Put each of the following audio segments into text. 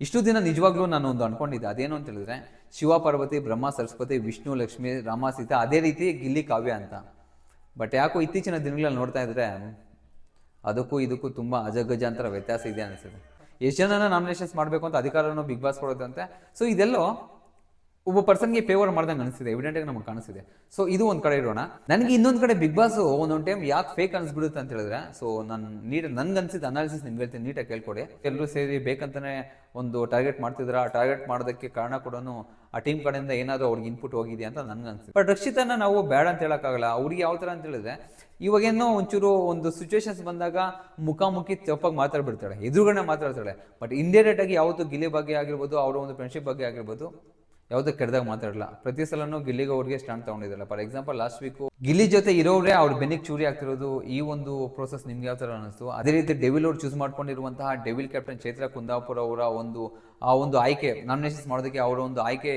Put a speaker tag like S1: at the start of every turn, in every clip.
S1: ಇಷ್ಟು ದಿನ ನಿಜವಾಗ್ಲೂ ನಾನು ಒಂದು ಅನ್ಕೊಂಡಿದ್ದೆ. ಅದೇನು ಅಂತ ಹೇಳಿದ್ರೆ, ಶಿವ ಪಾರ್ವತಿ, ಬ್ರಹ್ಮ, ಸರಸ್ವತಿ, ವಿಷ್ಣು, ಲಕ್ಷ್ಮಿ, ರಾಮ, ಸೀತಾ, ಅದೇ ರೀತಿ ಗಿಲ್ಲಿ, ಕಾವ್ಯ ಅಂತ. ಬಟ್ ಯಾಕೋ ಇತ್ತೀಚಿನ ದಿನಗಳಲ್ಲಿ ನೋಡ್ತಾ ಇದ್ರೆ, ಅದಕ್ಕೂ ಇದಕ್ಕೂ ತುಂಬ ಅಜಗಜಾಂತರ ವ್ಯತ್ಯಾಸ ಇದೆ ಅನಿಸುತ್ತೆ. ಎಷ್ಟು ಜನನ ನಾಮಿನೇಷನ್ಸ್ ಮಾಡಬೇಕು ಅಂತ ಅಧಿಕಾರವನ್ನು ಬಿಗ್ ಬಾಸ್ ಕೊಡುತ್ತಂತೆ ಸೊ ಇದೆಲ್ಲೋ ಒಬ್ಬ ಪರ್ಸನ್ಗೆ ಫೇವರ್ ಮಾಡ್ದಂಗೆ ಅನಿಸಿದೆ ಎವಿಡೆಂಟ್ ಆಗಿ ನಮಗೆ ಕಾಣಿಸಿದೆ ಸೊ ಇದು ಒಂದು ಕಡೆ ಇರೋಣ ನನಗೆ ಇನ್ನೊಂದು ಕಡೆ ಬಿಗ್ ಬಾಸ್ ಒಂದೊಂದು ಟೈಮ್ ಯಾಕೆ ಫೇಕ್ ಅನ್ಸ್ಬಿಡುತ್ತೆ ಅಂತ ಹೇಳಿದ್ರೆ ಸೊ ನಾನು ನೀಟ್ ನನ್ಗೆ ಅನ್ಸಿದ ಅನಾಲಿಸಿಸ್ ನಿಮ್ಗೆ ಹೇಳ್ತೀನಿ, ನೀಟಾಗಿ ಕೇಳ್ಕೊಡಿ. ಎಲ್ಲರೂ ಸೇರಿ ಬೇಕಂತಾನೆ ಒಂದು ಟಾರ್ಗೆಟ್ ಮಾಡ್ತಿದ್ರ, ಆ ಟಾರ್ಗೆಟ್ ಮಾಡೋದಕ್ಕೆ ಕಾರಣ ಕೂಡ ಆ ಟೀಮ್ ಕಡೆಯಿಂದ ಏನಾದರೂ ಅವ್ರಿಗೆ ಇನ್ಪುಟ್ ಹೋಗಿದೆ ಅಂತ ನನ್ಗೆ ಅನ್ಸುತ್ತೆ. ಬಟ್ ರಕ್ಷಿತನ ನಾವು ಬೇಡ ಅಂತ ಹೇಳೋಕ್ಕಾಗಲ್ಲ, ಅವ್ರಿಗೆ ಯಾವ ಥರ ಅಂತ ಹೇಳಿದ್ರೆ ಇವಾಗೇನೋ ಒಂಚೂರು ಒಂದು ಸಿಚುವೇಶನ್ಸ್ ಬಂದಾಗ ಮುಖಾಮುಖಿ ತಪ್ಪಾಗಿ ಮಾತಾಡ್ಬಿಡ್ತಾಳೆ, ಎದುರುಗಡೆ ಮಾತಾಡ್ತಾಳೆ. ಬಟ್ ಇಂಡೈರೆಕ್ಟ್ ಆಗಿ ಯಾವತ್ತು ಗಿಲಿ ಬಗ್ಗೆ ಆಗಿರ್ಬೋದು, ಅವರ ಒಂದು ಫ್ರೆಂಡ್ಶಿಪ್ ಬಗ್ಗೆ ಆಗಿರ್ಬೋದು ಯಾವುದೋ ಕೆಡ್ದಾಗ ಮಾತಾಡಲ್ಲ ಪ್ರತಿ ಸಲನೂ ಗಿಲ್ಲಿಗೆ ಅವ್ರಿಗೆ stand ತಗೊಂಡಿದ್ದಲ್ಲ for example last week Gilli ಜೊತೆ ಇರೋರೇ ಅವ್ರ ಬೆನ್ನಿಗೆ ಚೂರಿ ಆಗ್ತಿರೋದು, ಈ ಒಂದು ಪ್ರೋಸೆಸ್ ನಿಮ್ಗೆ ಯಾವ ಥರ ಅನಿಸ್ತು ಅದೇ ರೀತಿ ಡೆವಿಲ್ ಅವ್ರು ಚೂಸ್ ಮಾಡ್ಕೊಂಡಿರುವಂತಹ ಡೆವಿಲ್ ಕ್ಯಾಪ್ಟನ್ ಚೈತ್ರ ಕುಂದಾಪುರ ಅವರ ಒಂದು, ಆ ಒಂದು ಆಯ್ಕೆ ನಾಮಿನೇಷನ್ಸ್ ಮಾಡೋದಕ್ಕೆ ಅವರ ಒಂದು ಆಯ್ಕೆ.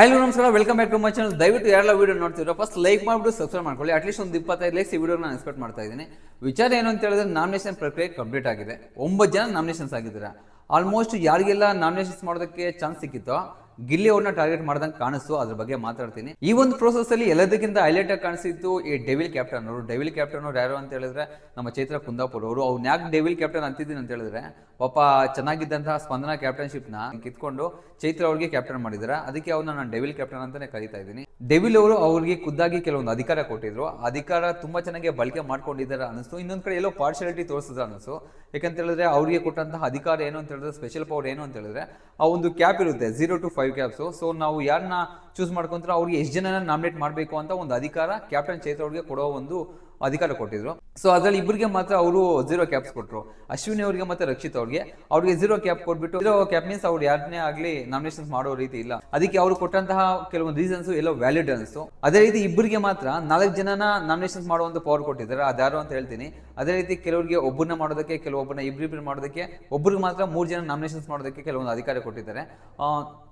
S1: ಆಯ್ಲು ನಮಸ್ಕಾರ. Welcome back to my channel ದಯವಿಟ್ಟು ಯಾರೆಲ್ಲ ವೀಡಿಯೋ ನೋಡ್ತಿರೋ ಫಸ್ಟ್ ಲೈಕ್ ಮಾಡಿಬಿಟ್ಟು ಸಬ್ಸ್ಕ್ರೈಬ್ ಮಾಡ್ಕೊಳ್ಳಿ. ಅಟ್ಲೀಸ್ಟ್ ಒಂದು ಇಪ್ಪತ್ತೈದು ಲೈಕ್ಸ್ ಈ ವಿಡಿಯೋ ನಾನು ಎಕ್ಸ್ಪೆಕ್ಟ್ ಮಾಡ್ತಾ ಇದ್ದೀನಿ. ವಿಚಾರ ಏನು ಅಂತ ಹೇಳಿದ್ರೆ ನಾಮಿನೇಷನ್ ಪ್ರಕ್ರಿಯೆ ಕಂಪ್ಲೀಟ್ ಆಗಿದೆ. ಒಂಬತ್ತು ಜನ ನಾಮಿನೇಷನ್ಸ್ ಆಗಿದ್ದಾರೆ. ಆಲ್ಮೋಸ್ಟ್ ಯಾರಿಗೆಲ್ಲ ನಾಮಿನೇಷನ್ಸ್ ಮಾಡೋದಕ್ಕೆ ಚಾನ್ಸ್ ಸಿಕ್ಕಿತ್ತೋ ಗಿಲ್ಲಿ ಅವ್ರನ್ನ ಟಾರ್ಗೆಟ್ ಮಾಡ್ದಂಗೆ ಕಾಣಿಸ್ತು, ಅದ್ರ ಬಗ್ಗೆ ಮಾತಾಡ್ತೀನಿ. ಈ ಒಂದು ಪ್ರೋಸೆಸ್ ಅಲ್ಲಿ ಎಲ್ಲದಕ್ಕಿಂತ ಹೈಲೈಟ್ ಆಗಿ ಕಾಣಿಸಿದ್ದು ಈ ಡೆವಿಲ್ ಕ್ಯಾಪ್ಟನ್ ಅವರು. ಡೆವಿಲ್ ಕ್ಯಾಪ್ಟನ್ ಅವ್ರು ಯಾರು ಅಂತ ಹೇಳಿದ್ರೆ ನಮ್ಮ ಚೈತ್ರ ಕುಂದಾಪುರ ಅವರು. ಅವ್ನ ಯಾಕೆ ಡೆವಿಲ್ ಕ್ಯಾಪ್ಟನ್ ಅಂತಿದ್ದೀನಿ ಅಂತ ಹೇಳಿದ್ರೆ ಪಾಪ ಚೆನ್ನಾಗಿದ್ದಂತಹ ಸ್ಪಂದನ ಕ್ಯಾಪ್ಟನ್ಶಿಪ್ನ ಕಿತ್ಕೊಂಡು ಚೈತ್ರ ಅವ್ರಿಗೆ ಕ್ಯಾಪ್ಟನ್ ಮಾಡಿದಾರೆ. ಅದಕ್ಕೆ ಅವ್ರನ್ನ ನಾನು ಡೆವಿಲ್ ಕ್ಯಾಪ್ಟನ್ ಅಂತಾನೆ ಕರಿತಾ ಇದ್ದೀನಿ. ಡೆವಿಲ್ ಅವರು ಅವ್ರಿಗೆ ಖುದ್ದಾಗಿ ಕೆಲವೊಂದು ಅಧಿಕಾರ ಕೊಟ್ಟಿದ್ರು. ಅಧಿಕಾರ ತುಂಬಾ ಚೆನ್ನಾಗಿ ಬಳಕೆ ಮಾಡ್ಕೊಂಡಿದ್ದಾರೆ ಅನಿಸ್ತು ಇನ್ನೊಂದ್ ಕಡೆ ಎಲ್ಲೋ ಪಾರ್ಶಾಲಿಟಿ ತೋರಿಸಿದ್ರೆ ಅನಿಸ್ತು ಯಾಕಂತ ಹೇಳಿದ್ರೆ ಅವ್ರಿಗೆ ಕೊಟ್ಟಂತಹ ಅಧಿಕಾರ ಏನು ಅಂತ ಹೇಳಿದ್ರೆ ಸ್ಪೆಷಲ್ ಪವರ್ ಏನು ಅಂತ ಹೇಳಿದ್ರೆ, ಆ ಒಂದು ಕ್ಯಾಪ್ ಇರುತ್ತೆ zero to five caps so ನಾವು ಯಾರನ್ನ ಚೂಸ್ ಮಾಡ್ಕೊಂತಾರೆ ಅವ್ರಿಗೆ ಎಷ್ಟು ಜನನ ನಾಮಿನೇಟ್ ಮಾಡಬೇಕು ಅಂತ ಒಂದು ಅಧಿಕಾರ ಕ್ಯಾಪ್ಟನ್ ಚೈತ್ರ ಅವ್ರಿಗೆ ಕೊಡೋ ಒಂದು ಅಧಿಕಾರ ಕೊಟ್ಟಿದ್ರು. ಸೊ ಅದ್ರಲ್ಲಿ ಇಬ್ಬರಿಗೆ ಮಾತ್ರ ಅವರು ಜೀರೋ ಕ್ಯಾಪ್ಸ್ ಕೊಟ್ಟರು ಅಶ್ವಿನಿ ಅವರಿಗೆ ಮತ್ತೆ ರಕ್ಷಿತ್ ಅವ್ರಿಗೆ. ಅವ್ರಿಗೆ ಜೀರೋ ಕ್ಯಾಪ್ ಕೊಟ್ಬಿಟ್ಟು ಜೀರೋ ಕ್ಯಾಪ್ ಮೀನ್ಸ್ ಅವ್ರು ಯಾರನ್ನೇ ಆಗಲಿ ನಾಮಿನೇಷನ್ಸ್ ಮಾಡೋ ರೀತಿ ಇಲ್ಲ. ಅದಕ್ಕೆ ಅವರು ಕೊಟ್ಟಂತಹ ಕೆಲವೊಂದು ರೀಸನ್ಸ್ ಎಲ್ಲೋ ವ್ಯಾಲಿಡ್ ಅನಿಸ್ತು ಅದೇ ರೀತಿ ಇಬ್ಬರಿಗೆ ಮಾತ್ರ ನಾಲ್ಕು ಜನನ ನಾಮಿನೇಷನ್ಸ್ ಮಾಡುವಂತ ಪವರ್ ಕೊಟ್ಟಿದ್ದಾರೆ. ಅದ್ಯಾರು ಅಂತ ಹೇಳ್ತೀನಿ. ಅದೇ ರೀತಿ ಕೆಲವರಿಗೆ ಒಬ್ಬರನ್ನ ಮಾಡೋದಕ್ಕೆ ಕೆಲವೊಬ್ಬರನ್ನ ಇಬ್ಬರಿಬ್ಬರು ಮಾಡೋದಕ್ಕೆ ಒಬ್ಬರಿಗೆ ಮಾತ್ರ ಮೂರು ಜನ ನಾಮಿನೇಷನ್ಸ್ ಮಾಡೋದಕ್ಕೆ ಕೆಲವೊಂದು ಅಧಿಕಾರ ಕೊಟ್ಟಿದ್ದಾರೆ.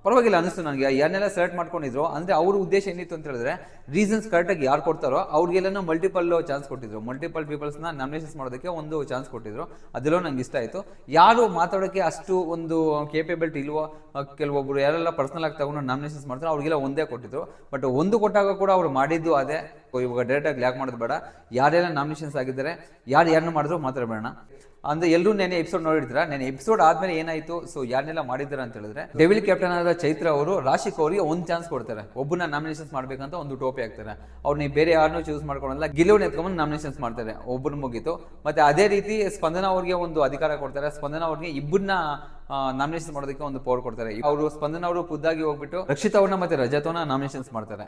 S1: ಪರವಾಗಿಲ್ಲ ಅನಿಸ್ತು ನನಗೆ. ಯಾರನ್ನೆಲ್ಲ ಸೆಲೆಕ್ಟ್ ಮಾಡ್ಕೊಂಡಿದ್ರು, ಅಂದ್ರೆ ಅವ್ರ ಉದ್ದೇಶ ಏನಿತ್ತು ಅಂತ ಹೇಳಿದ್ರೆ ರೀಸನ್ಸ್ ಕರೆಕ್ಟಾಗಿ ಯಾರು ಕೊಡ್ತಾರೋ ಅವ್ರಿಗೆಲ್ಲ ಮಲ್ಟಿಪಲ್ ಕೊಟ್ಟಿದ್ರು. ಮಲ್ಟಿಪಲ್ ಪೀಪಲ್ಸ್ನ ನಾಮಿನೇಷನ್ಸ್ ಮಾಡೋದಕ್ಕೆ ಒಂದು ಚಾನ್ಸ್ ಕೊಟ್ಟಿದ್ರು. ಅದೆಲ್ಲೋ ನಂಗೆ ಇಷ್ಟ ಆಯಿತು. ಯಾರು ಮಾತಾಡೋಕ್ಕೆ ಅಷ್ಟು ಒಂದು ಕೇಪೇಬಿಲಿಟಿ ಇಲ್ವೋ ಕೆಲವೊಬ್ರು ಯಾರೆಲ್ಲ ಪರ್ಸನಲ್ ಆಗಿ ತಗೊಂಡು ನಾಮಿನೇಷನ್ಸ್ ಮಾಡ್ತಾರೆ ಅವ್ರಿಗೆಲ್ಲ ಒಂದೇ ಕೊಟ್ಟಿದ್ರು. ಬಟ್ ಒಂದು ಕೊಟ್ಟಾಗ ಕೂಡ ಅವ್ರು ಮಾಡಿದ್ದು ಅದೇ. ಇವಾಗ ಡೈರೆಕ್ಟಾಗಿ ಲ್ಯಾಕ್ ಮಾಡೋದು ಬೇಡ. ಯಾರೆಲ್ಲ ನಾಮಿನೇಷನ್ಸ್ ಆಗಿದ್ದಾರೆ, ಯಾರು ಯಾರನ್ನ ಮಾಡಿದ್ರು ಮಾತಾಡಬೇಡ. ಅಂದ್ರೆ ಎಲ್ಲರೂ ನೆನೆ ಎಪಿಸೋಡ್ ನೋಡಿರ್ತೀರಾ ನೆನೆ ಎಪಿಸೋಡ್ ಆದ್ಮೇಲೆ ಏನಾಯ್ತು? ಸೊ ಯಾರನ್ನೆಲ್ಲ ಮಾಡಿದ್ರ ಅಂತ ಹೇಳಿದ್ರೆ ಡೆವಿಲ್ ಕ್ಯಾಪ್ಟನ್ ಆದ ಚೈತ್ರ ಅವರು ರಾಶಿಕ್ ಅವರಿಗೆ ಒಂದು ಚಾನ್ಸ್ ಕೊಡ್ತಾರೆ. ಒಬ್ಬನ ನಾಮಿನೇಷನ್ಸ್ ಮಾಡ್ಬೇಕಂತ ಒಂದು ಟೋಪಿ ಹಾಕ್ತಾರೆ ಅವ್ರು ನೀವು ಬೇರೆ ಯಾರನ್ನೂ ಚೂಸ್ ಮಾಡ್ಕೊಳಲ್ಲ ಗೆಲುವು ಎತ್ಕೊಂಡ್ಬಂದು ನಾಮಿನೇಷನ್ಸ್ ಮಾಡ್ತಾರೆ ಒಬ್ಬರು ಮುಗೀತು. ಮತ್ತೆ ಅದೇ ರೀತಿ ಸ್ಪಂದನ ಅವ್ರಿಗೆ ಒಂದು ಅಧಿಕಾರ ಕೊಡ್ತಾರೆ. ಸ್ಪಂದನ ಅವ್ರಿಗೆ ಇಬ್ಬರನ್ನ ನಾಮಿನೇಷನ್ ಮಾಡೋದಕ್ಕೆ ಒಂದು ಪವರ್ ಕೊಡ್ತಾರೆ. ಅವರು ಸ್ಪಂದನ ಅವರು ಖುದ್ದಾಗಿ ಹೋಗ್ಬಿಟ್ಟು ರಕ್ಷಿತ್ ಅವ್ರನ್ನ ಮತ್ತೆ ರಜತವನ್ನ ನಾಮಿನೇಷನ್ಸ್ ಮಾಡ್ತಾರೆ.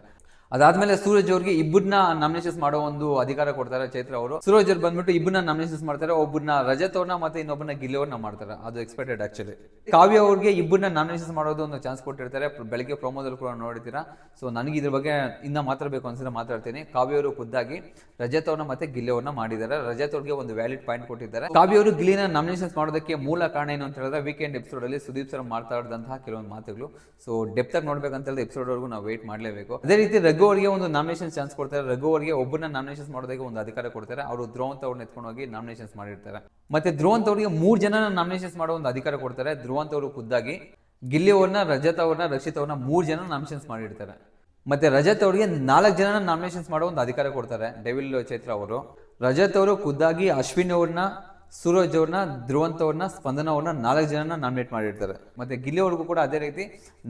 S1: ಅದಾದ್ಮೇಲೆ ಸೂರಜ್ ಅವ್ರಿಗೆ ಇಬ್ಬರನ್ನ ನಾಮಿನೇಷನ್ಸ್ ಮಾಡೋ ಒಂದು ಅಧಿಕಾರ ಕೊಡ್ತಾರೆ ಚೈತ್ರ ಅವರು. ಸೂರಜ್ ಅವ್ರು ಬಂದ್ಬಿಟ್ಟು ಇಬ್ಬರನ್ನ ನಾಮಿನೇಷನ್ಸ್ ಮಾಡ್ತಾರೆ ಒಬ್ಬರನ್ನ ರಜತ್ ಅವ್ರನ್ನ ಮತ್ತೆ ಇನ್ನೊಬ್ಬನ ಗಿಲ್ಲೋರ್ನ ಮಾಡ್ತಾರೆ. ಅದು ಎಕ್ಸ್ಪೆಕ್ಟೆಡ್ ಆಕ್ಚುಲಿ ಕಾವ್ಯ ಅವ್ರಿಗೆ ಇಬ್ಬರನ್ನ ನಾಮಿನೇಷನ್ ಮಾಡೋದು ಒಂದು ಚಾನ್ಸ್ ಕೊಟ್ಟಿರ್ತಾರೆ. ಬೆಳಗ್ಗೆ ಪ್ರೊಮೋದಲ್ಲಿ ಕೂಡ ನೋಡಿದ್ದೀರಾ? ಸೊ ನನಗೆ ಇದ್ರ ಬಗ್ಗೆ ಇನ್ನ ಮಾತಾಡಬೇಕು ಅನ್ಸಿದ್ರೆ ಮಾತಾಡ್ತೀನಿ. ಕಾವ್ಯ ಅವರು ಖುದ್ದಾಗಿ ರಜತ್ ಅವ್ರನ್ನ ಮತ್ತೆ ಗಿಲ್ಲಿ ಅವ್ರನ್ನ ಮಾಡಿದ್ದಾರೆ. ರಜತ್ ಅವ್ರಿಗೆ ಒಂದು ವ್ಯಾಲಿಡ್ ಪಾಯಿಂಟ್ ಕೊಟ್ಟಿದ್ದಾರೆ. ಕಾವ್ಯ ಅವರು ಗಿಲ್ಲಿನ ನಾಮಿನೇಷನ್ಸ್ ಮಾಡೋದಕ್ಕೆ ಮೂಲ ಕಾರಣ ಏನು ಅಂತ ಹೇಳಿದ್ರೆ ವೀಕೆಂಡ್ ಎಪಿಸೋಡ್ ಅಲ್ಲಿ ಸುದೀಪ್ ಸರ್ ಮಾತಾಡಿದಂತಹ ಕೆಲವೊಂದು ಮಾತುಗಳು. ಸೊ ಡೆಪ್ತ್ ಆಗಿ ನೋಡ್ಬೇಕಂತ ಹೇಳಿದ್ರೆ ಎಪಿಸೋಡ್ ವರೆಗೂ ನಾವು ವೇಟ್ ಮಾಡಲೇಬೇಕು. ಅದೇ ರೀತಿ ರಘು ಅವರಿಗೆ ಒಂದು ನಾಮಿನೇಷನ್ ಚಾನ್ಸ್ ಕೊಡ್ತಾರೆ. ರಘು ಅವರಿಗೆ ಒಬ್ಬರನ್ನ ನಾಮಿನೇಷನ್ಸ್ ಮಾಡೋದಕ್ಕೆ ಒಂದು ಅಧಿಕಾರ ಕೊಡ್ತಾರೆ. ಅವರು ಧ್ರುವಂತ್ ಅವ್ರನ್ನ ಎತ್ಕೊಂಡು ಹೋಗಿ ನಾಮಿನೇಷನ್ಸ್ ಮಾಡಿರ್ತಾರೆ. ಮತ್ತೆ ಧ್ರುವಂತ್ ಅವರಿಗೆ ಮೂರು ಜನ ನಾಮಿನೇಷನ್ಸ್ ಮಾಡೋ ಒಂದು ಅಧಿಕಾರ ಕೊಡ್ತಾರೆ. ಧ್ರುವಂತ್ ಅವರು ಖುದ್ದಾಗಿ. ಗಿಲ್ಲಿ ಅವ್ರನ್ನ, ರಜತ್ ಅವ್ರನ್ನ, ರಕ್ಷಿತ್ ಅವ್ರನ್ನ ಮೂರು ಜನ ನಾಮಿನೇಷನ್ಸ್ ಮಾಡಿರ್ತಾರೆ. ಮತ್ತೆ ರಜತ್ ಅವರಿಗೆ ನಾಲ್ಕು ಜನ ನಾಮಿನೇಷನ್ಸ್ ಮಾಡೋ ಒಂದು ಅಧಿಕಾರ ಕೊಡ್ತಾರೆ. ಡೆವಿಲ್ ಚೈತ್ರ ಅವರು. ರಜತ್ ಅವರು ಖುದ್ದಾಗಿ ಅಶ್ವಿನ್ ಅವ್ರನ್ನ ಸೂರಜ್ ಅವ್ರನ್ನ ಧ್ರುವಂತ್ ಅವ್ರನ್ನ ಸ್ಪಂದನ ಅವ್ರನ್ನ ನಾಲ್ಕು ಜನನ ನಾಮಿನೇಟ್ ಮಾಡಿರ್ತಾರೆ. ಮತ್ತೆ ಗಿಲ್ಲಿ ಕೂಡ ಅದೇ ರೀತಿ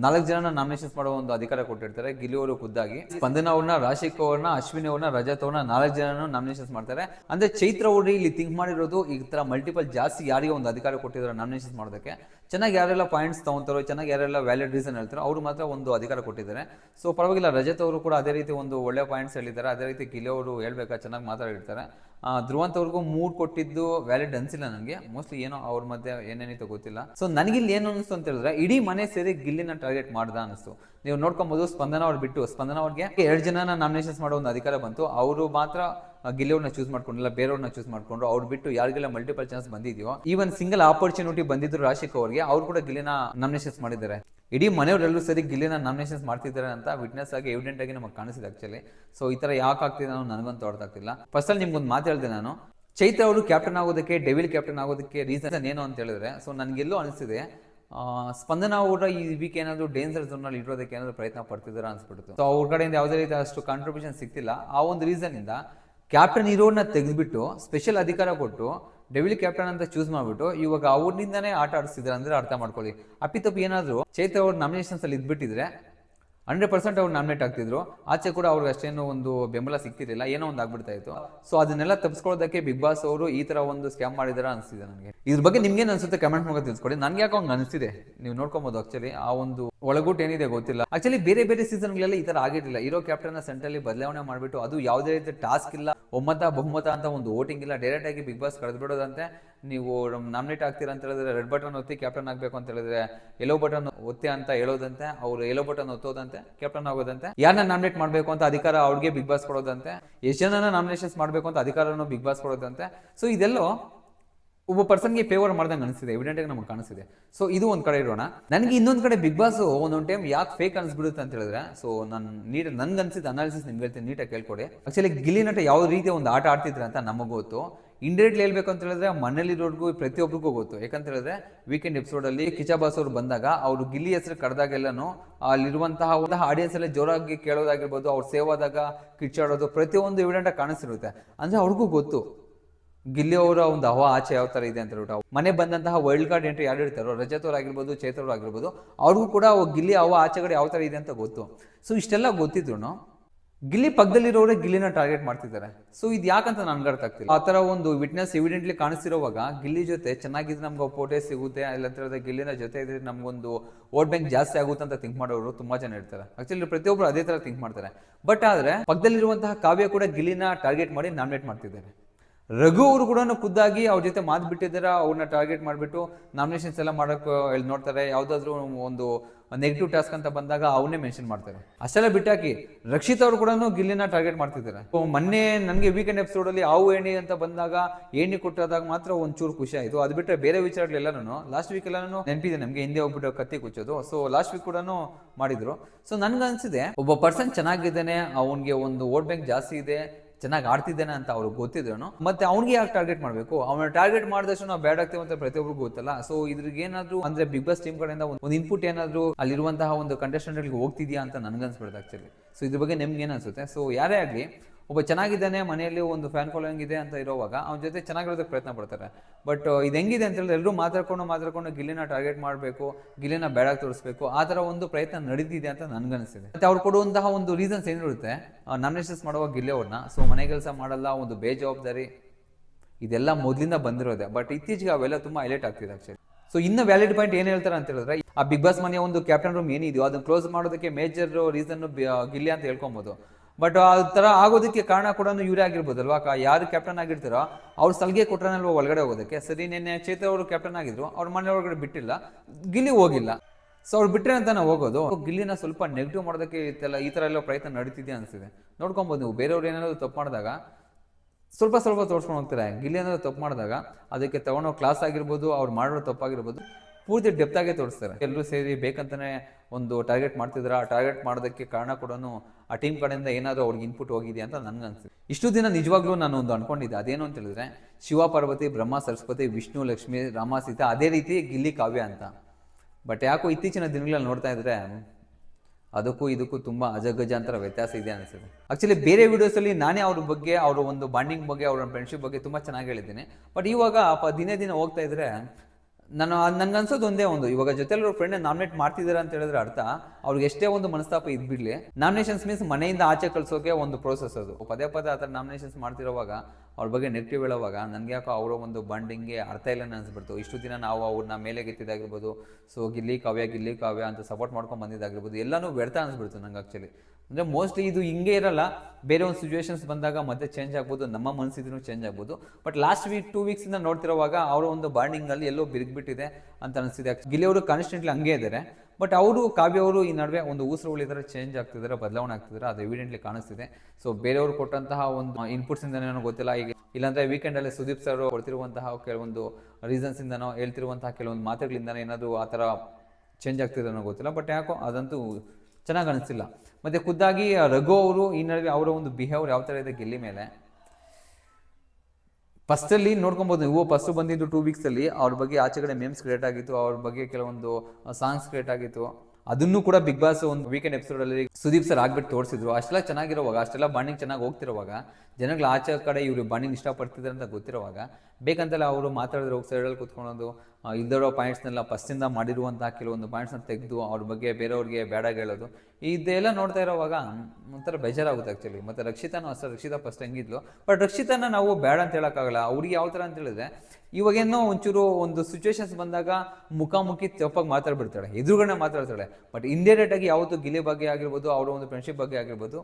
S1: ನಾಲ್ಕು ಜನನ ನಾಮಿನೇಷನ್ಸ್ ಮಾಡೋ ಒಂದು ಅಧಿಕಾರ ಕೊಟ್ಟಿರ್ತಾರೆ ಗಿಲ್ಲಿ ಅವರು ಖುದ್ದಾಗಿ. ಸ್ಪಂದನ ಅವ್ರನ್ನ ರಾಶಿಕ್ ಅವ್ರನ್ನ ಅಶ್ವಿನಿ ಅವ್ರನ್ನ ರಜತ್ ಅವ್ರನ್ನ ನಾಲ್ಕು ಜನನ ನಾಮಿನೇಷನ್ಸ್ ಮಾಡ್ತಾರೆ. ಅಂದ್ರೆ ಚೈತ್ರ ಅವರು ಇಲ್ಲಿ ಥಿಂಕ್ ಮಾಡಿರೋದು ಈ ತರ ಮಲ್ಟಿಪಲ್ ಜಾಸ್ತಿ ಯಾರಿಗೆ ಒಂದು ಅಧಿಕಾರ ಕೊಟ್ಟಿದ್ದಾರೆ ನಾಮಿನೇಷನ್ಸ್ ಮಾಡೋದಕ್ಕೆ. ಚೆನ್ನಾಗಿ ಯಾರೆಲ್ಲ ಪಾಯಿಂಟ್ಸ್ ತಗೊಂತಾರೋ, ಚೆನ್ನಾಗಿ ಯಾರೆಲ್ಲ ವ್ಯಾಲಿಡ್ ರೀಸನ್ ಹೇಳ್ತಾರೋ ಅವ್ರು ಮಾತ್ರ ಒಂದು ಅಧಿಕಾರ ಕೊಟ್ಟಿದ್ದಾರೆ. ಸೊ ಪರವಾಗಿಲ್ಲ ರಜತ್ ಅವರು ಕೂಡ ಅದೇ ರೀತಿ ಒಂದು ಒಳ್ಳೆ ಪಾಯಿಂಟ್ಸ್ ಹೇಳಿದ್ದಾರೆ. ಅದೇ ರೀತಿ ಗಿಲೆ ಅವರು ಹೇಳ್ಬೇಕಾ, ಚೆನ್ನಾಗಿ ಮಾತಾಡಿರ್ತಾರೆ. ಧ್ರುವಂತ್ ಅವ್ರಿಗೂ ಮೂಡ್ ಕೊಟ್ಟಿದ್ದು ವ್ಯಾಲಿಡ್ ಅನ್ಸಿಲ್ಲ ನನಗೆ ಮೋಸ್ಟ್ಲಿ ಏನೋ ಅವ್ರ ಮಧ್ಯೆ ಏನೇನಿತ್ತು ಗೊತ್ತಿಲ್ಲ. ಸೊ ನನಗಿಲ್ಲಿ ಏನು ಅನಿಸ್ತು ಅಂತ ಹೇಳಿದ್ರೆ, ಇಡೀ ಮನೆ ಸೇರಿ ಗಿಲ್ಲಿನ ಟಾರ್ಗೆಟ್ ಮಾಡ್ದ ಅನಿಸ್ತು. ನೀವು ನೋಡ್ಕೊಬೋದು ಸ್ಪಂದನ ಅವ್ರು ಬಿಟ್ಟು, ಸ್ಪಂದನ ಅವ್ರಿಗೆ ಎರಡು ಜನನ ನಾಮಿನೇಷನ್ಸ್ ಮಾಡೋ ಒಂದು ಅಧಿಕಾರ ಬಂತು. ಅವರು ಮಾತ್ರ ಗಿಲ್ಲಿಯವ್ರನ್ನ ಚೂಸ್ ಮಾಡ್ಕೊಂಡಿಲ್ಲ, ಬೇರೆಯವ್ರನ್ನ ಚೂಸ್ ಮಾಡ್ಕೊಂಡ್ರು. ಅವ್ರು ಬಿಟ್ಟು ಯಾರಿಗೆಲ್ಲ ಮಲ್ಟಿಪಲ್ ಚಾನ್ಸ್ ಬಂದಿದೆಯೋ ಈವನ್ ಸಿಂಗಲ್ ಆಪರ್ಚುನಿಟಿ ಬಂದಿದ್ರು ರಾಶಿಕ್ ಅವ್ರಿಗೆ, ಅವ್ರು ಕೂಡ ಗಿಲ್ಲಿನ ನಾಮಿನೇಷನ್ಸ್ ಮಾಡಿದ್ದಾರೆ. ಇಡೀ ಮನೆಯವರೆಲ್ಲರೂ ಸರಿ ಗಿಲ್ಲಿನ ನಾಮಿನೇಷನ್ಸ್ ಮಾಡ್ತಿದ್ದಾರೆ ಅಂತ ವಿಟ್ನೆಸ್ ಆಗಿ ಎವಿಡೆಂಟ್ ಆಗಿ ನಮಗೆ ಕಾಣಿಸಿದೆ ಆಕ್ಚುಲಿ ಸೊ ಈ ಥರ ಯಾಕೆ ಆಗ್ತಿದೆ ಅನ್ನೋ ನನಗಂತೂ ಅರ್ಥ ಆಗ್ತಿಲ್ಲ. ಫಸ್ಟ್ ಅಲ್ಲಿ ನಿಮ್ಗೊಂದು ಮಾತು ಹೇಳಿದೆ ನಾನು. ಚೈತ್ರ ಅವರು ಕ್ಯಾಪ್ಟನ್ ಆಗೋದಕ್ಕೆ ಡೆವಿಲ್ ಕ್ಯಾಪ್ಟನ್ ಆಗೋದಕ್ಕೆ ರೀಸನ್ ಏನು ಅಂತ ಹೇಳಿದ್ರೆ ಸೊ ನನಗೆಲ್ಲೂ ಅನಿಸಿದೆ ಸ್ಪಂದನ ಅವರ ಈ ವೀಕ್ ಏನಾದರೂ ಡೇಂಜರ್ ಝೋನಲ್ಲಿ ಇರೋದಕ್ಕೆ ಏನಾದರೂ ಪ್ರಯತ್ನ ಪಡ್ತಿದ್ದಾರೆ ಅನ್ಸ್ಬಿಡ್ತು. ಸೊ ಅವ್ರ ಕಡೆಯಿಂದ ಯಾವುದೇ ರೀತಿ ಅಷ್ಟು ಕಾಂಟ್ರಿಬ್ಯೂಷನ್ ಸಿಗ್ತಿಲ್ಲ. ಆ ಒಂದು ರೀಸನ್ನಿಂದ ಕ್ಯಾಪ್ಟನ್ ಇರೋನ್ನ ತೆಗೆದುಬಿಟ್ಟು ಸ್ಪೆಷಲ್ ಅಧಿಕಾರ ಕೊಟ್ಟು ಡೆವಿಲ್ ಕ್ಯಾಪ್ಟನ್ ಅಂತ ಚೂಸ್ ಮಾಡ್ಬಿಟ್ಟು ಇವಾಗ ಅವರಿಂದನೇ ಆಟ ಆಡಿಸ್ತಿದ್ರೆ ಅಂದ್ರೆ ಅರ್ಥ ಮಾಡ್ಕೊಳ್ಳಿ. ಅಪ್ಪಿತಪ್ಪಿ ಏನಾದರೂ ಚೈತ್ರ ಅವ್ರ ನಾಮಿನೇಷನ್ಸ್ ಅಲ್ಲಿ ಇದ್ಬಿಟ್ಟಿದ್ರೆ ಹಂಡ್ರೆಡ್ ಪರ್ಸೆಂಟ್ ಅವ್ರು ನಾಮಿನೇಟ್ ಆಗ್ತಿದ್ರು. ಆಚೆ ಕೂಡ ಅವ್ರಿಗೆ ಅಷ್ಟೇನು ಒಂದು ಬೆಂಬಲ ಸಿಗ್ತಿರ್ಲಿಲ್ಲ, ಏನೋ ಒಂದು ಆಗ್ಬಿಡ್ತಾ ಇತ್ತು. ಸೊ ಅದನ್ನೆಲ್ಲ ತಪ್ಪಿಸ್ಕೊಳ್ಳೋದಕ್ಕೆ ಬಿಗ್ ಬಾಸ್ ಅವರು ಈ ತರ ಒಂದು ಸ್ಕ್ಯಾಮ್ ಮಾಡಿದಾರ ಅನಿಸ್ತಿದೆ ನನಗೆ. ಇದ್ರ ಬಗ್ಗೆ ನಿಮ್ಗೆ ಅನ್ಸುತ್ತೆ ಕಮೆಂಟ್ ಮೂಲಕ ತಿಳಿಸ್ಕೊಡಿ. ನನಗೆ ಯಾಕೋ ಹಂಗೆ ಅನಿಸ್ತಿದೆ. ನೀವು ನೋಡ್ಕೊಬೋದು ಆಕ್ಚುಲಿ ಆ ಒಂದು ಒಳಗೂಟ ಏನಿದೆ ಗೊತ್ತಿಲ್ಲ. ಆಕ್ಚುಲಿ ಬೇರೆ ಬೇರೆ ಸೀಸನ್ಗಳೆಲ್ಲ ಈ ತರ ಆಗಿರಲಿಲ್ಲ. ಇರೋ ಕ್ಯಾಪ್ಟನ್ ಸೆಂಟ್ರಲ್ಲಿ ಬದಲಾವಣೆ ಮಾಡಿಬಿಟ್ಟು ಅದು ಯಾವುದೇ ರೀತಿ ಟಾಸ್ಕ್ ಇಲ್ಲ, ಒಮ್ಮತ ಬಹುಮತ ಅಂತ ಒಂದು ವೋಟಿಂಗ್ ಇಲ್ಲ ಡೈರೆಕ್ಟ್ ಆಗಿ ಬಿಗ್ ಬಾಸ್ ಕಳೆದ್ಬಿಡೋದಂತೆ ನೀವು ನಾಮಿನೇಟ್ ಆಗ್ತೀರಾ ಅಂತ ಹೇಳಿದ್ರೆ ರೆಡ್ ಬಟನ್ ಒತ್ತಿ ಕ್ಯಾಪ್ಟನ್ ಆಗಬೇಕು ಅಂತ ಹೇಳಿದ್ರೆ ಯೆಲ್ಲೋ ಬಟನ್ ಒತ್ತಿ ಅಂತ ಹೇಳೋದಂತೆ, ಅವ್ರು ಯೆಲ್ಲೋ ಬಟನ್ ಒತ್ತೋದಂತೆ ಕ್ಯಾಪ್ಟನ್ ಆಗೋದಂತೆ. ಯಾರನ್ನ ನಾಮಿನೇಟ್ ಮಾಡಬೇಕು ಅಂತ ಅಧಿಕಾರ ಅವ್ರಿಗೆ ಬಿಗ್ ಬಾಸ್ ಕೊಡೋದಂತೆ. ಎಷ್ಟು ಜನನ ನಾಮಿನೇಷನ್ಸ್ ಮಾಡಬೇಕು ಅಂತ ಅಧಿಕಾರನೂ ಬಿಗ್ ಬಾಸ್ ಕೊಡೋದಂತೆ. ಸೊ ಇದೆಲ್ಲೋ ಒಬ್ಬ ಪರ್ಸನ್ಗೆ ಫೇವರ್ ಮಾಡ್ದಂಗೆ ಅನಿಸಿದೆ ಎವಿಡೆಂಟ್ ಆಗಿ ನಮಗೆ ಕಾಣಿಸಿದೆ ಸೊ ಇದು ಒಂದು ಕಡೆ ಇರೋಣ ನನಗೆ ಇನ್ನೊಂದು ಕಡೆ ಬಿಗ್ ಬಾಸ್ ಒಂದೊಂದು ಟೈಮ್ ಯಾಕೆ ಫೇಕ್ ಅನ್ಸ್ಬಿಡುತ್ತೆ ಅಂತ ಹೇಳಿದ್ರೆ ಸೊ ನಾನು ನೀಟ್ ನನ್ಗೆ ಅನ್ಸಿದ ಅನಾಲಿಸಿಸ್ ನಿಮ್ಗೆ ಹೇಳ್ತೀನಿ, ನೀಟಾಗಿ ಕೇಳ್ಕೊಡಿ. ಆಕ್ಚುಲಿ ಗಿಲ್ಲಿ ನಟ ಯಾವ ರೀತಿಯ ಒಂದು ಆಟ ಆಡ್ತಿದ್ರೆ ಅಂತ ನಮಗೆ ಗೊತ್ತು. ಇಂಡೈರೆಕ್ಟ್ಲಿ ಹೇಳ್ಬೇಕು ಅಂತ ಹೇಳಿದ್ರೆ ಮನೇಲಿರೋರ್ಗೂ ಪ್ರತಿಯೊಬ್ಬರಿಗೂ ಗೊತ್ತು. ಯಾಕಂತ ಹೇಳಿದ್ರೆ ವೀಕೆಂಡ್ ಎಪಿಸೋಡ್ ಅಲ್ಲಿ ಕಿಚಾ ಬಾಸ್ ಅವರು ಬಂದಾಗ ಅವರು ಗಿಲ್ಲಿ ಹೆಸರು ಕರೆದಾಗೆಲ್ಲನು ಅಲ್ಲಿರುವಂತಹ ಒಂದು ಆಡಿಯನ್ಸ್ ಅಲ್ಲಿ ಜೋರಾಗಿ ಕೇಳೋದಾಗಿರ್ಬೋದು, ಅವ್ರು ಸೇವಾದಾಗ ಕಿಚ್ಚಾಡೋದು ಪ್ರತಿಯೊಂದು ಎವಿಡೆಂಟ್ ಕಾಣಿಸಿರುತ್ತೆ ಅಂದ್ರೆ ಅವ್ರಿಗೂ ಗೊತ್ತು. ಗಿಲ್ಲಿ ಅವರ ಒಂದು ಹವಾ ಆಚೆ ಯಾವ ತರ ಇದೆ ಅಂತ ಹೇಳ್ಬಿಟ್ಟು ಮನೆ ಬಂದಂತಹ ವೈಲ್ಡ್ ಕಾರ್ಡ್ ಎಂಟ್ರಿ ಯಾರು ಇರ್ತಾರೋ ರಜತ್ ಆಗಿರ್ಬೋದು, ಚೇತವ್ರು ಆಗಿರ್ಬೋದು, ಅವ್ರಿಗೂ ಕೂಡ ಅವ್ ಗಿಲ್ಲಿ ಹವಾ ಆಚೆಗಡೆ ಯಾವ ತರ ಇದೆ ಅಂತ ಗೊತ್ತು. ಸೊ ಇಷ್ಟೆಲ್ಲ ಗೊತ್ತಿದ್ರು ಗಿಲ್ಲಿ ಪಕ್ಕದಲ್ಲಿರೋರೇ ಗಿಲ್ಲಿನ ಟಾರ್ಗೆಟ್ ಮಾಡ್ತಿದ್ದಾರೆ. ಸೊ ಇದು ಯಾಕಂತ ನನ್ಗೆ ಅರ್ಥ ಆಗ್ತಿಲ್ಲ. ಆ ಥರ ಒಂದು ವಿಟ್ನೆಸ್ ಎವಿಡೆಂಟ್ಲಿ ಕಾಣಿಸ್ತಿರೋವಾಗ ಗಿಲ್ಲಿ ಜೊತೆ ಚೆನ್ನಾಗಿದ್ರೆ ನಮ್ಗೆ ಫೋಟೋ ಸಿಗುತ್ತೆ ಇಲ್ಲಂತ ಗಿಲ್ಲಿನ ಜೊತೆ ಇದ್ರೆ ನಮ್ಗೊಂದು ವೋಟ್ ಬ್ಯಾಂಕ್ ಜಾಸ್ತಿ ಆಗುತ್ತೆ ಅಂತ ಥಿಂಕ್ ಮಾಡೋರು ತುಂಬಾ ಜನ ಇರ್ತಾರೆ ಆಕ್ಚುಲಿ ಪ್ರತಿಯೊಬ್ಬರು ಅದೇ ತರ ಥಿಂಕ್ ಮಾಡ್ತಾರೆ. ಬಟ್ ಆದ್ರೆ ಪಕ್ಕದಲ್ಲಿರುವಂತಹ ಕಾವ್ಯ ಕೂಡ ಗಿಲ್ಲಿನ ಟಾರ್ಗೆಟ್ ಮಾಡಿ ನಾಮಿನೇಟ್ ಮಾಡ್ತಿದ್ದಾರೆ. ರಘು ಅವರು ಕೂಡ ಖುದ್ದಾಗಿ ಅವ್ರ ಜೊತೆ ಮಾತು ಬಿಟ್ಟಿದ್ದಾರೆ? ಅವ್ರನ್ನ ಟಾರ್ಗೆಟ್ ಮಾಡಿಬಿಟ್ಟು ನಾಮಿನೇಷನ್ಸ್ ಎಲ್ಲ ಮಾಡೋಕೆ ಹೇಳಿ ನೋಡ್ತಾರೆ. ಯಾವುದಾದ್ರೂ ಒಂದು ನೆಗೆಟಿವ್ ಟಾಸ್ಕ್ ಅಂತ ಬಂದಾಗ ಅವನ್ನೇ ಮೆನ್ಷನ್ ಮಾಡ್ತಾರೆ. ಅಷ್ಟೆಲ್ಲ ಬಿಟ್ಟಾಕಿ ರಕ್ಷಿತ್ ಅವರು ಕೂಡ ಗಿಲ್ಲಿನ ಟಾರ್ಗೆಟ್ ಮಾಡ್ತಿದ್ದಾರೆ. ಮೊನ್ನೆ ನನಗೆ ವೀಕೆಂಡ್ ಎಪಿಸೋಡಲ್ಲಿ ಅವು ಎಣ್ಣೆ ಅಂತ ಬಂದಾಗ ಎಣ್ಣೆ ಕೊಟ್ಟಾದಾಗ ಮಾತ್ರ ಒಂಚೂರು ಖುಷಿ ಆಯಿತು. ಅದು ಬಿಟ್ಟರೆ ಬೇರೆ ವಿಚಾರಗಳೆಲ್ಲ ನಾನು ಲಾಸ್ಟ್ ವೀಕ್ ಎಲ್ಲ ನೆನಪಿದೆ ನಮಗೆ, ಹಿಂದೆ ಹೋಗ್ಬಿಟ್ಟು ಕತ್ತಿ ಕುಚ್ಚೋದು ಸೊ ಲಾಸ್ಟ್ ವೀಕ್ ಕೂಡ ಮಾಡಿದ್ರು. ಸೊ ನನ್ಗೆ ಅನ್ಸಿದೆ ಒಬ್ಬ ಪರ್ಸನ್ ಚೆನ್ನಾಗಿದ್ದಾನೆ, ಅವನಿಗೆ ಒಂದು ಓಟ್ ಬ್ಯಾಂಕ್ ಜಾಸ್ತಿ ಇದೆ ಚೆನ್ನಾಗಿ ಆಡ್ತಿದ್ದೇನೆ ಅಂತ ಅವ್ರಿಗೆ ಗೊತ್ತಿದ್ರು ಮತ್ತೆ ಅವ್ನಿಗೆ ಯಾಕೆ ಟಾರ್ಗೆಟ್ ಮಾಡಬೇಕು? ಅವನ ಟಾರ್ಗೆಟ್ ಮಾಡಿದಷ್ಟು ನಾವು ಬ್ಯಾಡ್ ಆಗ್ತೀವಿ ಅಂತ ಪ್ರತಿಯೊಬ್ಬರಿಗೂ ಗೊತ್ತಲ್ಲ? ಸೊ ಇದ್ರಿಗೆ ಏನಾದ್ರು ಅಂದ್ರೆ ಬಿಗ್ ಬಾಸ್ ಟೀಮ್ ಕಡೆಯಿಂದ ಒಂದು ಇನ್ಪುಟ್ ಏನಾದ್ರು ಅಲ್ಲಿರುವಂತಹ ಒಂದು ಕಂಟೆಸ್ಟೆಂಟ್ಗಳಿಗೆ ಹೋಗ್ತಿದ್ಯಾ ಅಂತ ನನ್ಗನ್ಸ್ಬಿಡುತ್ತೆ ಆಕ್ಚುಲಿ ಸೊ ಇದ್ರ ಬಗ್ಗೆ ನಿಮ್ಗೆ ಏನ್ ಅನ್ಸುತ್ತೆ? ಸೊ ಯಾರೇ ಆಗಲಿ ಒಬ್ಬ ಚೆನ್ನಾಗಿದ್ದಾನೆ, ಮನೆಯಲ್ಲಿ ಒಂದು ಫ್ಯಾನ್ ಫಾಲೋಯಿಂಗ್ ಇದೆ ಅಂತ ಇರೋವಾಗ ಅವನ ಜೊತೆ ಚೆನ್ನಾಗಿರೋದಕ್ಕೆ ಪ್ರಯತ್ನ ಪಡ್ತಾರೆ. ಬಟ್ ಇದು ಹೆಂಗಿದೆ ಅಂತ ಹೇಳಿದ್ರೆ ಎಲ್ಲರೂ ಮಾತಾಡ್ಕೊಂಡು ಮಾತಾಡ್ಕೊಂಡು ಗಿಲ್ಲಿನ ಟಾರ್ಗೆಟ್ ಮಾಡಬೇಕು, ಗಿಲ್ಲಿನ ಬೇಡಾಗಿ ತೋರಿಸ್ಬೇಕು, ಆ ಥರ ಒಂದು ಪ್ರಯತ್ನ ನಡೀತಿದೆ ಅಂತ ನನ್ಗನ್ಸಿದೆ ಮತ್ತೆ ಅವ್ರು ಕೊಡುವಂತಹ ಒಂದು ರೀಸನ್ಸ್ ಏನಿರುತ್ತೆ ನಾಮಿನೇಷನ್ಸ್ ಮಾಡುವಾಗ ಗಿಲ್ಲಿ ಅವ್ರನ್ನ, ಸೊ, ಮನೆ ಕೆಲಸ ಮಾಡಲ್ಲ, ಒಂದು ಬೇಜವಾಬ್ದಾರಿ. ಇದೆಲ್ಲ ಮೊದಲಿಂದ ಬಂದಿರೋದೆ ಬಟ್ ಇತ್ತೀಚೆಗೆ ಅವೆಲ್ಲ ತುಂಬಾ ಹೈಲೈಟ್ ಆಗ್ತಿದೆ ಆಕ್ಚುಲಿ ಸೊ ಇನ್ನು ವ್ಯಾಲಿಡ್ ಪಾಯಿಂಟ್ ಏನು ಹೇಳ್ತಾರೆ ಅಂತ ಹೇಳಿದ್ರೆ, ಆ ಬಿಗ್ ಬಾಸ್ ಮನೆಯ ಒಂದು ಕ್ಯಾಪ್ಟನ್ ರೂಮ್ ಏನಿದೆಯೋ, ಅದನ್ನ ಕ್ಲೋಸ್ ಮಾಡೋದಕ್ಕೆ ಮೇಜರ್ ರೀಸನ್ ಗಿಲ್ಲಿ ಅಂತ ಹೇಳ್ಕೊಬೋದು. ಬಟ್ ಆ ಥರ ಆಗೋದಕ್ಕೆ ಕಾರಣ ಕೂಡ ಇವರೇ ಆಗಿರ್ಬೋದಲ್ವಾ? ಯಾರು ಕ್ಯಾಪ್ಟನ್ ಆಗಿರ್ತಾರೋ, ಅವ್ರು ಸಲಿಗೆ ಕೊಟ್ರನಲ್ವಾ ಒಳಗಡೆ ಹೋಗೋದಕ್ಕೆ, ಸರಿ, ನಿನ್ನೆ ಚೇತರ್ ಅವರು ಕ್ಯಾಪ್ಟನ್ ಆಗಿದ್ರು, ಅವ್ರ ಮನೆ ಒಳಗಡೆ ಬಿಟ್ಟಿಲ್ಲ, ಗಿಲ್ಲಿ ಹೋಗಿಲ್ಲ. ಸೊ ಅವ್ರು ಬಿಟ್ಟರೆ ಅಂತ ಹೋಗೋದು. ಗಿಲ್ಲಿನ ಸ್ವಲ್ಪ ನೆಗೆಟಿವ್ ಮಾಡೋದಕ್ಕೆ ಇತ್ತಲ್ಲ ಈ ತರ ಎಲ್ಲ ಪ್ರಯತ್ನ ನಡೀತಿದೆ ಅನ್ಸಿದೆ ನೋಡ್ಕೊಬೋದು, ನೀವು ಬೇರೆಯವ್ರು ಏನಾದರೂ ತಪ್ಪು ಮಾಡಿದಾಗ, ಸ್ವಲ್ಪ ಸ್ವಲ್ಪ ತೋರಿಸ್ಕೊಂಡು ಹೋಗ್ತಾರೆ? ಗಿಲ್ಲಿ ಏನಾದ್ರು ತಪ್ಪು ಮಾಡಿದಾಗ, ಅದಕ್ಕೆ ತಗೊಂಡೋ ಕ್ಲಾಸ್ ಆಗಿರ್ಬೋದು, ಅವ್ರು ಮಾಡಿರೋ ತಪ್ಪಾಗಿರ್ಬೋದು. ಪೂರ್ತಿ ಡೆಪ್ತ್ ಆಗಿ ತೋರಿಸ್ತಾರೆ. ಎಲ್ಲರೂ ಸೇರಿ ಬೇಕಂತಾನೆ ಒಂದು ಟಾರ್ಗೆಟ್ ಮಾಡ್ತಿದ್ರ? ಆ ಟಾರ್ಗೆಟ್ ಮಾಡೋದಕ್ಕೆ ಕಾರಣ ಕೂಡ ಆ ಟೀಮ್ ಕಡೆಯಿಂದ ಏನಾದರೂ ಅವ್ರಿಗೆ ಇನ್ಪುಟ್ ಹೋಗಿದೆ ಅಂತ ನನಗೆ ಅನ್ಸುತ್ತೆ. ಇಷ್ಟು ದಿನ ನಿಜವಾಗ್ಲೂ ನಾನು ಒಂದು ಅನ್ಕೊಂಡಿದ್ದೆ. ಅದೇನು ಅಂತ ಹೇಳಿದ್ರೆ, ಶಿವ ಪಾರ್ವತಿ, ಬ್ರಹ್ಮ, ಸರಸ್ವತಿ, ವಿಷ್ಣು, ಲಕ್ಷ್ಮಿ, ರಾಮ, ಸೀತಾ, ಅದೇ ರೀತಿ ಗಿಲ್ಲಿ, ಕಾವ್ಯ ಅಂತ. ಬಟ್ ಯಾಕೋ ಇತ್ತೀಚಿನ ದಿನಗಳಲ್ಲಿ ನೋಡ್ತಾ ಇದ್ರೆ, ಅದಕ್ಕೂ ಇದಕ್ಕೂ ತುಂಬಾ ಅಜಗಜಾಂತರ ವ್ಯತ್ಯಾಸ ಇದೆ ಅನಿಸುತ್ತೆ. ಆಕ್ಚುಲಿ ಬೇರೆ ವಿಡಿಯೋಸ್ ಅಲ್ಲಿ ನಾನೇ ಅವ್ರ ಬಗ್ಗೆ, ಅವರ ಒಂದು ಬಾಂಡಿಂಗ್ ಬಗ್ಗೆ, ಅವರ ಫ್ರೆಂಡ್ಶಿಪ್ ಬಗ್ಗೆ ತುಂಬಾ ಚೆನ್ನಾಗಿ ಹೇಳಿದ್ದೀನಿ. ಬಟ್ ಇವಾಗ ದಿನೇ ದಿನ ಹೋಗ್ತಾ ಇದ್ರೆ ನಾನು ನನಗೆ ಅನ್ಸೋದು ಒಂದೇ ಒಂದು. ಇವಾಗ ಜೊತೆಲಿ ಫ್ರೆಂಡ್ ನಾಮಿನೇಟ್ ಮಾಡ್ತಿದ್ದೀರಾ ಅಂತ ಹೇಳಿದ್ರೆ ಅರ್ಥ. ಅವ್ರಿಗೆ ಎಷ್ಟೇ ಒಂದು ಮನಸ್ತಾಪ ಇದ್ಬಿಡ್ಲಿ ನಾಮಿನೇಷನ್ಸ್ ಮೀನ್ಸ್ ಮನೆಯಿಂದ ಆಚೆ ಕಳ್ಸೋಕೆ ಒಂದು ಪ್ರೋಸೆಸ್ ಅದು. ಪದೇ ಪದೇ ಆ ಥರ ನಾಮಿನೇಷನ್ಸ್ ಮಾಡ್ತಿರೋವಾಗ ಅವ್ರ ಬಗ್ಗೆ ನೆಗೆಟಿವ್ ಹೇಳೋವಾಗ ನನಗೆ ಯಾಕೋ ಅವರ ಒಂದು ಬಾಂಡಿಂಗ್ಗೆ ಅರ್ಥ ಇಲ್ಲ ಅನ್ಸ್ಬಿಡ್ತು. ಇಷ್ಟು ದಿನ ನಾವು ಅವ್ರನ್ನ ಮೇಲೆ ಗೆತ್ತಿದ್ದಾಗಿರ್ಬೋದು. ಸೊ ಗಿಲ್ಲಿ ಕಾವ್ಯ ಗಿಲ್ಲಿ ಕಾವ್ಯ ಅಂತ ಸಪೋರ್ಟ್ ಮಾಡ್ಕೊಂಡು ಬಂದಿದ್ದಾಗಿರ್ಬೋದು. ಎಲ್ಲನೂ ವ್ಯರ್ಥ ಅನ್ಸ್ಬಿಡ್ತು ನಂಗೆ ಆ್ಯಕ್ಚುಲಿ ಅಂದರೆ ಮೋಸ್ಟ್ಲಿ ಇದು ಹಿಂಗೆ ಇರಲ್ಲ. ಬೇರೆ ಒಂದು ಸಿಚುವೇಶನ್ಸ್ ಬಂದಾಗ ಮತ್ತೆ ಚೇಂಜ್ ಆಗ್ಬೋದು, ನಮ್ಮ ಮನಸ್ಸಿದ್ರು ಚೇಂಜ್ ಆಗ್ಬೋದು. ಬಟ್ ಲಾಸ್ಟ್ ವೀಕ್ ಟೂ ವೀಕ್ಸಿಂದ ನೋಡ್ತಿರೋವಾಗ ಅವರ ಒಂದು ಬಾಂಡಿಂಗಲ್ಲಿ ಎಲ್ಲೋ ಬಿರುಗ್ಬಿಟ್ಟಿದೆ ಅಂತ ಅನಿಸ್ತಿದೆ ಗಿಲಿಯವರು ಕಾನ್ಸ್ಟೆಂಟ್ಲಿ ಹಂಗೆ ಇದ್ದಾರೆ ಬಟ್ ಅವರು, ಕಾವ್ಯ ಅವರು ಈ ನಡುವೆ ಒಂದು ಉಸಿರುಗಳು ಉಳಿದಾರೆ ಚೇಂಜ್ ಆಗ್ತಿದ್ದಾರೆ ಬದಲಾವಣೆ ಆಗ್ತಿದ್ದಾರೆ ಅದು ಎವಿಡೆಂಟ್ಲಿ ಕಾಣಿಸ್ತಿದೆ. ಸೊ ಬೇರೆಯವರು ಕೊಟ್ಟಂತಹ ಒಂದು ಇನ್ಪುಟ್ಸ್ ನನಗೆ ಗೊತ್ತಿಲ್ಲ. ಈಗ ಇಲ್ಲಾಂದ್ರೆ ವೀಕೆಂಡ್ ಅಲ್ಲಿ ಸುದೀಪ್ ಸರ್ ಕೊಡ್ತಿರುವಂತಹ ಕೆಲವೊಂದು ರೀಸನ್ಸ್ ಇಂದನೋ, ಹೇಳ್ತಿರುವಂತಹ ಕೆಲವೊಂದು ಮಾತುಗಳಿಂದನೋ ಏನಾದರೂ ಆ ಥರ ಚೇಂಜ್ ಆಗ್ತಿದೆ ಅನ್ನೋ ಗೊತ್ತಿಲ್ಲ. ಬಟ್ ಯಾಕೋ ಅದಂತೂ ಚೆನ್ನಾಗಿ ಅನಿಸಿಲ್ಲ ಮತ್ತೆ ಖುದ್ದಾಗಿ ರಘು ಅವರು ಈ ನಡುವೆ ಅವರ ಒಂದು ಬಿಹೇವಿಯರ್ ಯಾವ ಥರ ಇದೆ ಗೆಲ್ಲಿ ಮೇಲೆ. ಫಸ್ಟಲ್ಲಿ ನೋಡ್ಕೊಬೋದು ನೀವು ಫಸ್ಟ್ ಬಂದಿದ್ದು ಟೂ ವೀಕ್ಸಲ್ಲಿ ಅವ್ರ ಬಗ್ಗೆ ಆಚೆ ಕಡೆ ಮೇಮ್ಸ್ ಕ್ರಿಯೇಟ್ ಆಗಿತ್ತು, ಅವ್ರ ಬಗ್ಗೆ ಕೆಲವೊಂದು ಸಾಂಗ್ಸ್ ಕ್ರಿಯೇಟ್ ಆಗಿತ್ತು. ಅದನ್ನು ಕೂಡ ಬಿಗ್ ಬಾಸ್ ಒಂದು ವೀಕೆಂಡ್ ಎಪಿಸೋಡಲ್ಲಿ ಸುದೀಪ್ ಸರ್ ಆಗ್ಬಿಟ್ಟು ತೋರಿಸಿದ್ರು. ಅಷ್ಟೆಲ್ಲ ಚೆನ್ನಾಗಿರುವಾಗ, ಅಷ್ಟೆಲ್ಲ ಬಾಂಡಿಂಗ್ ಚೆನ್ನಾಗಿ ಹೋಗ್ತಿರುವಾಗ, ಜನಗಳು ಆಚೆ ಕಡೆ ಇವರು ಬಾಂಡಿಂಗ್ ಇಷ್ಟಪಡ್ತಿದ್ದಾರೆ ಅಂತ ಗೊತ್ತಿರುವಾಗ ಬೇಕಂತಲ್ಲ ಅವರು ಮಾತಾಡಿದ್ರು ಹೋಗಿ ಸೈಡಲ್ಲಿ ಕೂತ್ಕೊಳ್ಳೋದು ಆ, ಇಲ್ದಿರೋ ಪಾಯಿಂಟ್ಸ್ನೆಲ್ಲ ಫಸ್ಟಿಂದ ಮಾಡಿರುವಂಥ ಕೆಲವೊಂದು ಪಾಯಿಂಟ್ಸ್ನ ತೆಗೆದು ಅವ್ರ ಬಗ್ಗೆ ಬೇರೆಯವ್ರಿಗೆ ಬೇಡ ಹೇಳೋದು. ಇದೆಲ್ಲ ನೋಡ್ತಾ ಇರೋವಾಗ ಒಂಥರ ಬೇಜಾರಾಗುತ್ತೆ ಆ್ಯಕ್ಚುಲಿ ಮತ್ತು ರಕ್ಷಿತಾನು ಅಷ್ಟು ರಕ್ಷಿತಾ ಫಸ್ಟ್ ಹೆಂಗಿದ್ಲು. ಬಟ್ ರಕ್ಷಿತಾನ ನಾವು ಬೇಡ ಅಂತ ಹೇಳೋಕ್ಕಾಗಲ್ಲ. ಅವ್ರಿಗೆ ಯಾವ ಥರ ಅಂತ ಹೇಳಿದ್ರೆ ಇವಾಗೇನೋ ಒಂಚೂರು ಒಂದು ಸಿಚುವೇಶನ್ಸ್ ಬಂದಾಗ ಮುಖಾಮುಖಿ ತಪ್ಪಾಗಿ ಮಾತಾಡ್ಬಿಡ್ತಾಳೆ ಎದುರುಗಡೆ ಮಾತಾಡ್ತಾಳೆ. ಬಟ್ ಇಂಡೈರೆಕ್ಟಾಗಿ ಯಾವತ್ತು ಗಿಲೆ ಬಗ್ಗೆ ಆಗಿರ್ಬೋದು ಅವರ ಒಂದು ಫ್ರೆಂಡ್ಶಿಪ್ ಬಗ್ಗೆ ಆಗಿರ್ಬೋದು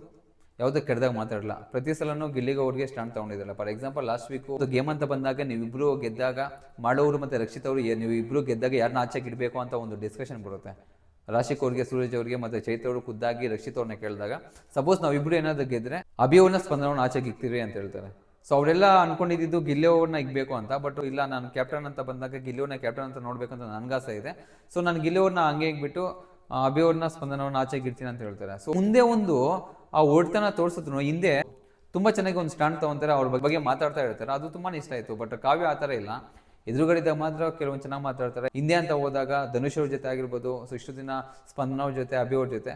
S1: ಯಾವುದೋ ಕೆಡ್ದಾಗ ಮಾತಾಡಲ್ಲ ಪ್ರತಿ ಸಲನೂ ಗಿಲ್ಲಿಗೆ ಅವ್ರಿಗೆ stand ತೊಗೊಂಡಿದ್ದಲ್ಲ for example last week game ಅಂತ ಬಂದಾಗ ನೀವಿಬ್ರು ಗೆದ್ದಾಗ ಮಾಡೋರು ಮತ್ತು ರಕ್ಷಿತ್ ಅವರು ನೀವು ಇಬ್ರು ಗೆದ್ದಾಗ ಯಾರನ್ನ ಆಚೆಗೆ ಇಡಬೇಕು ಅಂತ ಒಂದು ಡಿಸ್ಕಷನ್ ಬರುತ್ತೆ. ರಾಶಿಕ್ ಅವ್ರಿಗೆ, ಸೂರಜ್ ಅವ್ರಿಗೆ ಮತ್ತು ಚೈತ್ರ ಅವರು ಖುದ್ದಾಗಿ ರಕ್ಷಿತ್ ಅವ್ರನ್ನ ಕೇಳಿದಾಗ ಸಪೋಸ್ ನಾವಿಬ್ರು ಏನಾದ್ರು ಗೆದ್ರೆ ಅಭಿ ಅವ್ರನ್ನ ಸ್ಪಂದನವ್ರನ್ನ ಆಚೆಗೆ ಇಕ್ತೀರಿ ಅಂತ ಹೇಳ್ತಾರೆ. ಸೊ ಅವರೆಲ್ಲ ಅನ್ಕೊಂಡಿದ್ದು ಗಿಲ್ಲಿ ಅವ್ರನ್ನ ಇಗ್ಬೇಕು ಅಂತ ಬಟ್ ಇಲ್ಲ, ನಾನು ಕ್ಯಾಪ್ಟನ್ ಅಂತ ಬಂದಾಗ ಗಿಲ್ಲಿ ಅವ್ರನ್ನ ಕ್ಯಾಪ್ಟನ್ ಅಂತ ನೋಡ್ಬೇಕಂತ ನನಗಾಸೆ ಇದೆ. ಸೊ ನಾನು ಗಿಲ್ಲಿ ಅವ್ರನ್ನ ಹಂಗೆ ಇಕ್ಬಿಟ್ಟು ಅಭಿ ಅವ್ರನ್ನ ಸ್ಪಂದನವ್ರನ್ನ ಆಚೆಗೆ ಇಡ್ತೀನಿ ಅಂತ ಹೇಳ್ತಾರೆ. ಸೊ ಮುಂದೆ ಒಂದು ಆ ಒಡ್ತನ ತೋರಿಸಿದ್ರು. ಹಿಂದೆ ತುಂಬಾ ಚೆನ್ನಾಗಿ ಒಂದು ಸ್ಟ್ಯಾಂಡ್ ತಗೊಂತಾರೆ, ಅವ್ರ ಬಗ್ಗೆ ಮಾತಾಡ್ತಾ ಇರ್ತಾರೆ. ಅದು ತುಂಬಾ ಇಷ್ಟ ಆಯ್ತು, ಬಟ್ ಕಾವ್ಯ ಆ ಥರ ಇಲ್ಲ. ಎದುರುಗಡೆದಾಗ ಮಾತ್ರ ಕೆಲವೊಂದು ಚೆನ್ನಾಗಿ ಮಾತಾಡ್ತಾರೆ. ಹಿಂದೆ ಅಂತ ಹೋದಾಗ ಧನುಷ್ ಅವ್ರ ಜೊತೆ ಆಗಿರ್ಬೋದು, ಸೊ ಇಷ್ಟು ದಿನ ಸ್ಪಂದನ ಜೊತೆ, ಅಭಿ ಜೊತೆ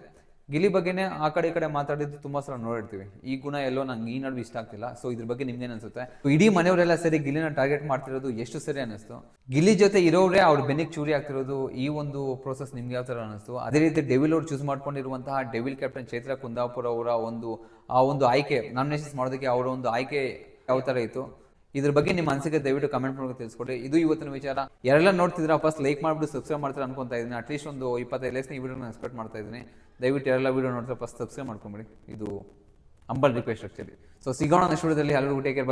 S1: ಗಿಲಿ ಬಗ್ಗೆನೇ ಆ ಕಡೆ ಈ ಕಡೆ ಮಾತಾಡಿದ್ದು ತುಂಬಾ ಸಲ ನೋಡಿರ್ತೀವಿ. ಈ ಗುಣ ಎಲ್ಲೋ ನಂಗೆ ಈ ನಡುವೆ ಇಷ್ಟ ಆಗ್ತಿಲ್ಲ. ಸೊ ಇದ್ರ ಬಗ್ಗೆ ನಿಮ್ಗೇನು ಅನ್ಸುತ್ತೆ? ಇಡೀ ಮನೆಯವರೆಲ್ಲ ಸರಿ ಗಿಲಿನ ಟಾರ್ಗೆಟ್ ಮಾಡ್ತಿರೋದು ಎಷ್ಟು ಸರಿ ಅನ್ನಿಸ್ತು? ಗಿಲಿ ಜೊತೆ ಇರೋರೇ ಅವ್ರ ಬೆನ್ನಿಗೆ ಚೂರಿ ಆಗ್ತಿರೋದು, ಈ ಒಂದು ಪ್ರೋಸೆಸ್ ನಿಮ್ಗೆ ಯಾವ ಥರ ಅನಿಸ್ತು ಅದೇ ರೀತಿ ಡೆವಿಲ್ ಅವ್ರು ಚೂಸ್ ಮಾಡ್ಕೊಂಡಿರುವಂತಹ ಡೆವಿಲ್ ಕ್ಯಾಪ್ಟನ್ ಚೈತ್ರ ಕುಂದಾಪುರ ಅವರ ಒಂದು, ಆ ಒಂದು ಆಯ್ಕೆ ನಾಮಿನೇಷನ್ಸ್ ಮಾಡೋದಕ್ಕೆ ಅವರ ಒಂದು ಆಯ್ಕೆ ಯಾವ ಥರ ಇತ್ತು? ಇದ್ರ ಬಗ್ಗೆ ನಿಮ್ಮ ಅನಿಸಿಕೆ ದಯವಿಟ್ಟು ಕಮೆಂಟ್ ಮೂಲಕ ತಿಳಿಸ್ಕೊಡಿ. ಇದು ಇವತ್ತಿನ ವಿಚಾರ. ಯಾರೆಲ್ಲ ನೋಡ್ತಿದ್ರೆ ಫಸ್ಟ್ ಲೈಕ್ ಮಾಡ್ಬಿಟ್ಟು ಸಬ್ಸ್ಕ್ರೈಬ್ ಮಾಡ್ತಾರೆ ಅನ್ಕೊಂತ ಇದ್ದೀನಿ. ಅಟ್ಲೀಸ್ಟ್ ಒಂದು ಇಪ್ಪತ್ತೈದು ಲೈಕ್ಸ್ ಈ ವಿಡಿಯೋನ ಎಕ್ಸ್ಪೆಕ್ಟ್ ಮಾಡ್ತಾ ಇದ್ದೀನಿ. ದಯವಿಟ್ಟು ಎಲ್ಲ ವೀಡಿಯೋ ನೋಡ್ತಾ ಫಸ್ಟ್ ಸಬ್ಸ್ಕ್ರೈಬ್ ಮಾಡ್ಕೊಂಬಿಡಿ. ಇದು ಅಂಬಲ್ ರಿಕ್ವೆಸ್ಟ್ ಆಕ್ಚುಲಿ ಸೊ ಸಿಗೋಣ ನೆಕ್ಸ್ಟ್ ವಿಡಿಯೋದಲ್ಲಿ ಎಲ್ಲರಿಗೂ ಟೇಕ್ ಕೇರ್